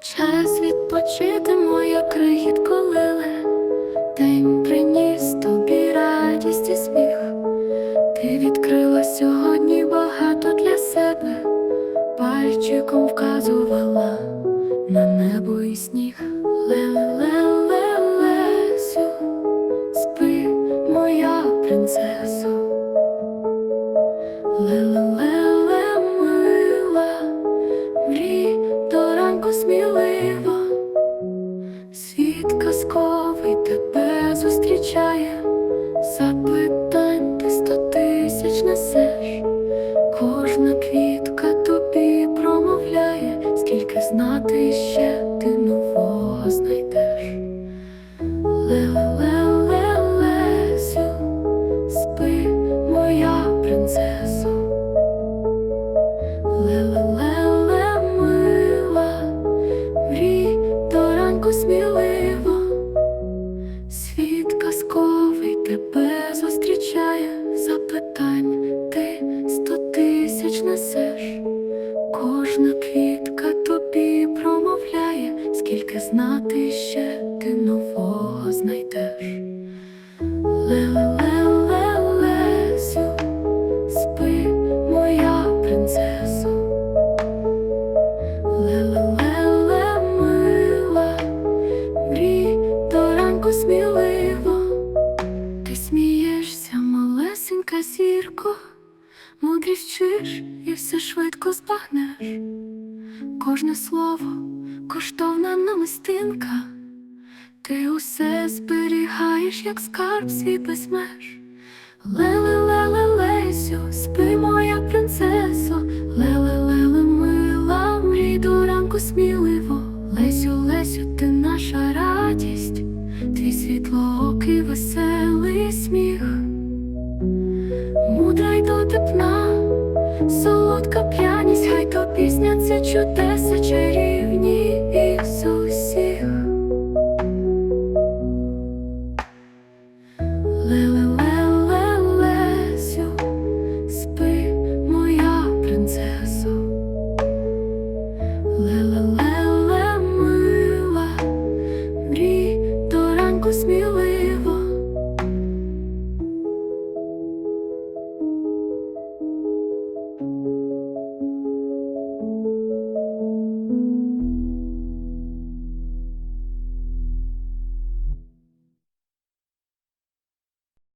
Час відпочити моя крихітко лиле, день приніс тобі радість і сміх. Ти відкрила сьогодні багато для себе, пальчиком вказувала. Казковий тебе зустрічає, тебе зустрічає, запитань ти сто тисяч несеш, кожна квітка тобі промовляє, скільки знати ще ти нового знайдеш. Ле-ле-ле-лесю, спи, моя принцесо. Ле-ле-ле-ле, до ранку сміливо. Зірко, мудрість вчиш і все швидко збагнеш. Кожне слово коштовна намистинка, ти усе зберігаєш, як скарб свій без меж. Ле-ле-ле-ле-лесю, спи, моя принцесо, ле-ле-ле-ле, мила, мрій до ранку сміливо. Лесю, Лесю, ти наша радість, твій світлоокий веселий сміх, тисячу тисяч рівні Ісусіх. Ле-ле-ле-ле-лесю, спи, моя принцесо. Ле-ле-ле.